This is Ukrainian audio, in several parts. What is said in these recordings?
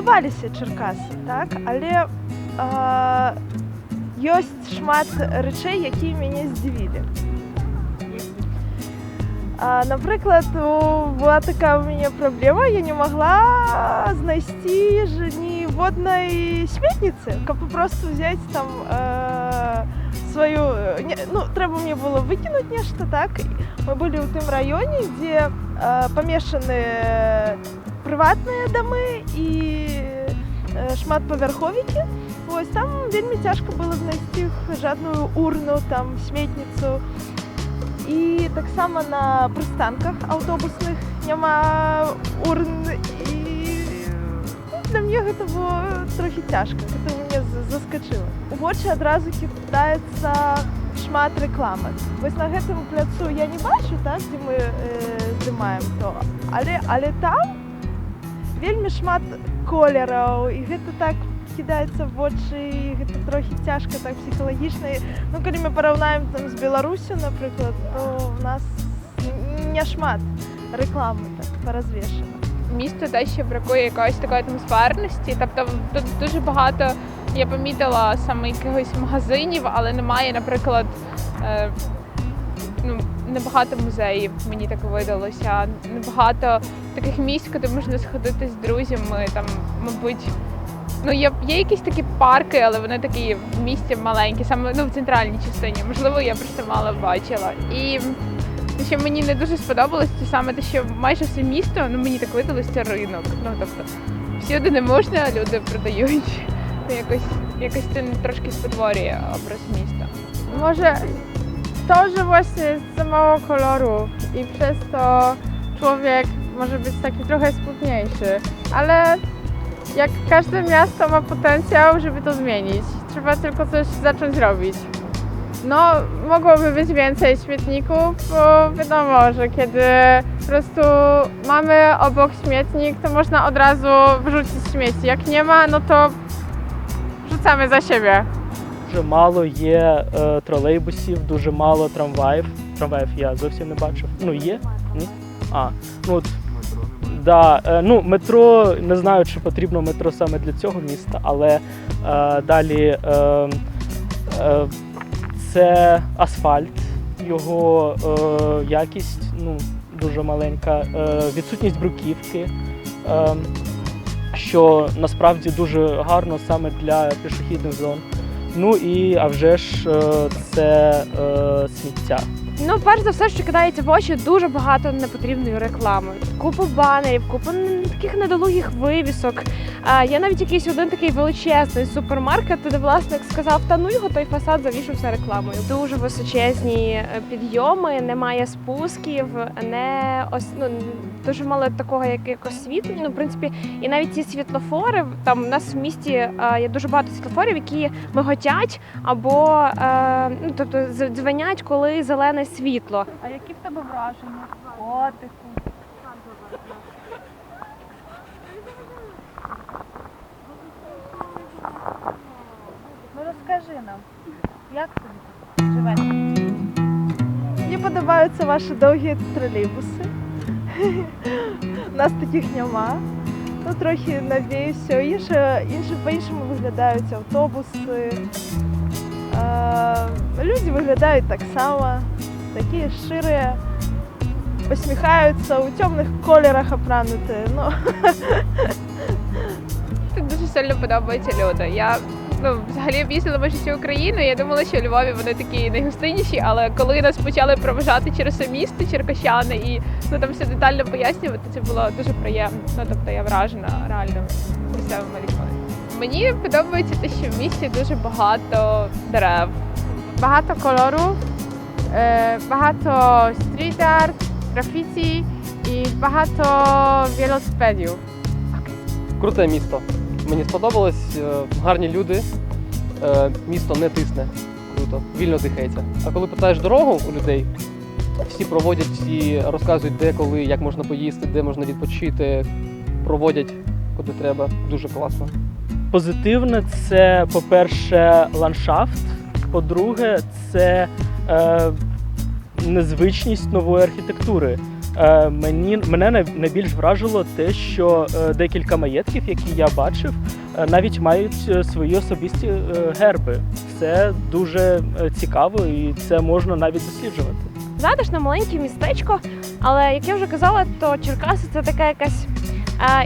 падабаліся чаркасы так але а, ёсць шмат рэчэй якія мяне здзівілі а, напрыклад у- была такая у мяне праблема я не могла знайсці ж ніводнай сметніцы каб просто взять там э, сваю э, не, ну трэба мне было выкінуць нешта так мы былі ў тым раёне дзе э, памешаны прыватныя дамы і э, шматпавярховікі Вось там вельмі цяжка было знайсці жадную урну там сметніцу і таксама на прыстанках аўтобусных няма урн і ну, для мне гэта было трохі цяжка гэта мне за- заскачыла у вочы адразу кідаецца шмат рэкламы вось на гэтым пляцу я не бачу так дзе мы э, здымаем то але але там вельмі шмат колераў і гэта так кідаецца в вочы і гэта трохі цяжка так псіхалагічна ну калі мы параўнаем там з беларусю напрыклад то в нас н- не шмат рэкламы так паразвешана місто дещо бракує якоїсь такої атмосферності. Тобто тут дуже багато я помітила саме якихось магазинів, але немає, наприклад, е, ну, небагато музеїв, мені так видалося. Небагато таких місць, куди можна сходити з друзями. Там, мабуть, ну є, є якісь такі парки, але вони такі в місті маленькі, саме ну, в центральній частині. Можливо, я просто мало бачила. І що мені не дуже сподобалось, це саме те, що майже все місто, ну мені так видалось, це ринок. Ну тобто всюди не можна, а люди продають. Ну, якось, якось це трошки spotворює образ міста. Może to, że właśnie jest za mało kolorów i przez to człowiek może być taki trochę smutniejszy, ale jak każde miasto ma potencjał, żeby to zmienić. Trzeba tylko coś zacząć robić. No, mogłoby być więcej śmietników, bo wiadomo, że kiedy po prostu mamy obok śmietnik, to można od razu wyrzucić śmieci. Jak nie ma, no to rzucamy za siebie. Дуже мало є е, тролейбусів, дуже мало трамваїв. Трамваїв я зовсім не бачив. Ну, є? Ні? А, ну от. Да, е, ну, метро, не знаю, чи потрібно метро саме для цього міста, але е, далі е, е, це асфальт, його е, якість ну, дуже маленька, е, відсутність бруківки, е, що насправді дуже гарно саме для пішохідних зон. Ну і а вже ж е, це е, сміття. Ну, перш за все, що кидається в очі, дуже багато непотрібної реклами. Купу банерів, купу таких недолугих вивісок. Є навіть якийсь один такий величезний супермаркет, де власник сказав, та ну його той фасад завішався рекламою. Дуже височезні е, підйоми, немає спусків, не ос... ну, дуже мало такого як, як освітлення. Ну, в принципі, і навіть ці світлофори, там у нас в місті е, є дуже багато світлофорів, які миготять або е, ну, тобто дзвенять, коли зелене світло. а які в тебе враження котику ну розкажи нам як тобі живеться Мені подобаються ваші довгі тролейбуси. У нас таких нема. Ну, трохи все. Інше, інше по-іншому виглядають автобуси. Е, люди виглядають так само, такі шири, посміхаються, у темних кольорах опрануті. Ну, Тут дуже сильно подобаються люди. Я ну, взагалі об'їздила майже всю Україну. Я думала, що у Львові вони такі найгостинніші, але коли нас почали проважати через це місто, черкащани, і ну там все детально пояснювати, це було дуже приємно. Ну тобто я вражена реально місцевими людьми. Мені подобається те, що в місті дуже багато дерев. Багато кольору, е, багато стріт-арт, графіті і багато велосипедів. Круте місто. Мені сподобалось, е, гарні люди, е, місто не тисне. Круто, вільно дихається. А коли питаєш дорогу у людей, всі проводять, всі розказують, де, коли, як можна поїсти, де можна відпочити, проводять куди треба. Дуже класно. Позитивне це, по-перше, ландшафт. По-друге, це е, незвичність нової архітектури. Е, мені мене най- найбільш вражило те, що е, декілька маєтків, які я бачив, е, навіть мають свої особисті герби. Це дуже цікаво і це можна навіть досліджувати. Затишне маленьке містечко, але як я вже казала, то Черкаси це така якась.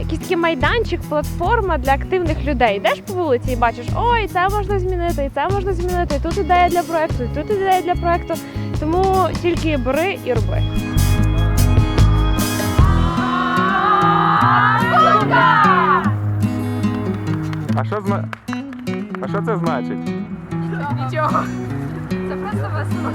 Якийсь такий майданчик, платформа для активних людей. Йдеш по вулиці і бачиш, ой, це можна змінити, і це можна змінити, і тут ідея для проекту, і тут ідея для проекту. Тому тільки бери і роби. А що зна... А що це значить? Нічого. Це просто весело.